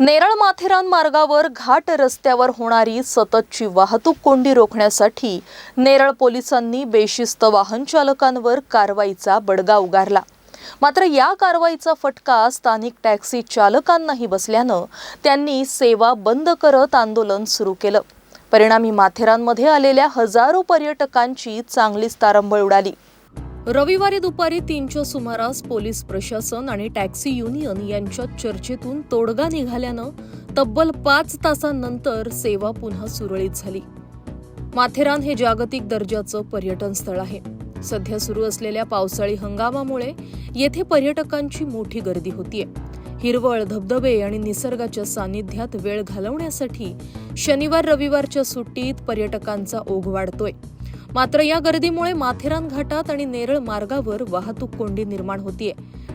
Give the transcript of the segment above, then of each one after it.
नेरळ माथेरान मार्गावर घाट रस्त्यावर होणारी सततची वाहतूक कोंडी रोखण्यासाठी नेरळ पोलिसांनी बेशिस्त वाहन चालकांवर कारवाईचा बडगा उगारला. मात्र या कारवाईचा फटका स्थानिक टॅक्सी चालकांनाही बसल्यानं त्यांनी सेवा बंद करत आंदोलन सुरू केलं. परिणामी माथेरानमध्ये आलेल्या हजारो पर्यटकांची चांगलीच तारंबळ उडाली. रविवारी दुपारी तीनच्या सुमारास पोलीस प्रशासन आणि टॅक्सी युनियन यांच्यात चर्चेतून तोडगा निघाल्यानं तब्बल पाच तासांनंतर सेवा पुन्हा सुरळीत झाली. माथेरान हे जागतिक दर्जाचं पर्यटन स्थळ आहे. सध्या सुरू असलेल्या पावसाळी हंगामामुळे येथे पर्यटकांची मोठी गर्दी होतीये. हिरवळ धबधबे आणि निसर्गाच्या सानिध्यात वेळ घालवण्यासाठी शनिवार रविवारच्या सुट्टीत पर्यटकांचा ओघ वाढतोय. मात्र या गर्दीमुळे माथेरान घाटात आणि नेरळ मार्गावर वाहतूक कोंडी निर्माण होतीये.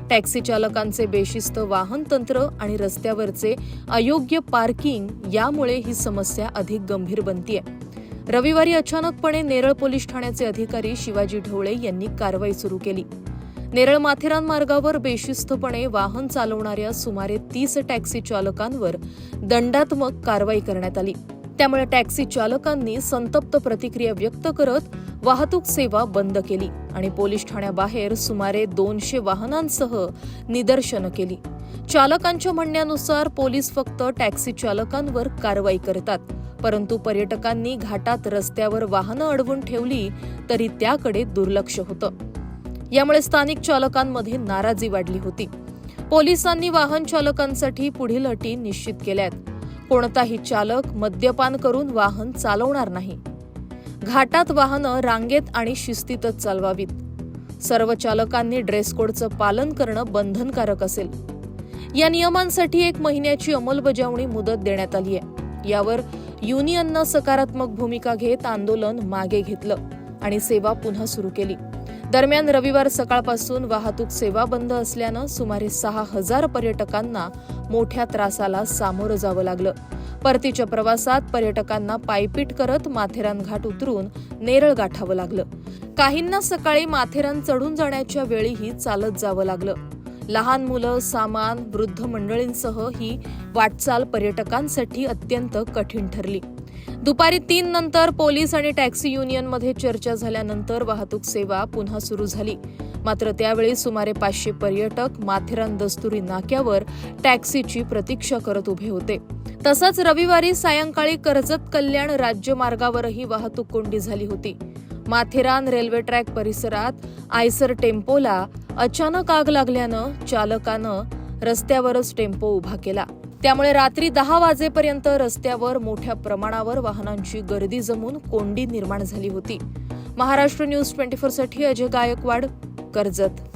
टॅक्सी चालकांचे बेशिस्त वाहन तंत्र आणि रस्त्यावरचे अयोग्य पार्किंग यामुळे ही समस्या अधिक गंभीर बनतीये. रविवारी अचानकपणे नेरळ पोलीस ठाण्याचे अधिकारी शिवाजी ढवळे यांनी कारवाई सुरू केली. नेरळ माथेरान मार्गावर बेशिस्तपणे वाहन चालवणाऱ्या सुमारे तीस टॅक्सी चालकांवर दंडात्मक कारवाई करण्यात आली. त्यामुळे टॅक्सी चालकांनी संतप्त प्रतिक्रिया व्यक्त करत वाहतूक सेवा बंद केली आणि पोलीस ठाण्याबाहेर सुमारे दोनशे वाहनांसह निदर्शनं केली. चालकांच्या म्हणण्यानुसार पोलीस फक्त टॅक्सी चालकांवर कारवाई करतात परंतु पर्यटकांनी घाटात रस्त्यावर वाहनं अडवून ठेवली तरी त्याकडे दुर्लक्ष होतं. यामुळे स्थानिक चालकांमध्ये नाराजी वाढली होती. पोलिसांनी वाहन चालकांसाठी पुढील अटी निश्चित केल्यात. कोणताही चालक मद्यपान करून वाहन चालवणार नाही. घाटात वाहनं रांगेत आणि शिस्तीतच चालवावीत. सर्व चालकांनी ड्रेस कोडचं पालन करणं बंधनकारक असेल. या नियमांसाठी एक महिन्याची अंमलबजावणी मुदत देण्यात आली आहे. यावर युनियननं सकारात्मक भूमिका घेत आंदोलन मागे घेतलं आणि सेवा पुन्हा सुरू केली. दरम्यान रविवार सकाळपासून वाहतूक सेवा बंद असल्यानं सुमारे सहा हजार पर्यटकांना मोठ्या त्रासाला सामोरं जावं लागलं. परतीच्या प्रवासात पर्यटकांना पायपीट करत माथेरान घाट उतरून नेरळ गाठावं लागलं. काहींना सकाळी माथेरान चढून जाण्याच्या वेळीही चालत जावं लागलं. लहान मुलं सामान वृद्ध मंडळींसह ही वाटचाल पर्यटकांसाठी अत्यंत कठीण ठरली. दुपारी तीन नंतर पोलीस आणि टॅक्सी युनियनमध्ये चर्चा झाल्यानंतर वाहतूक सेवा पुन्हा सुरू झाली. मात्र त्यावेळी सुमारे पाचशे पर्यटक माथेरान दस्तुरी नाक्यावर टॅक्सीची प्रतीक्षा करत उभे होते. तसंच रविवारी सायंकाळी कर्जत कल्याण राज्य मार्गावरही वाहतूक कोंडी झाली होती. माथेरान रेल्वे ट्रॅक परिसरात आयसर टेम्पोला अचानक आग लागल्यानं चालकानं रस्त्यावरच टेम्पो उभा केला. त्यामुळे रात्री दहा वाजेपर्यंत रस्त्यावर मोठ्या प्रमाणावर वाहनांची गर्दी जमून कोंडी निर्माण झाली होती. महाराष्ट्र न्यूज ट्वेंटी फोरसाठी अजय गायकवाड कर्जत.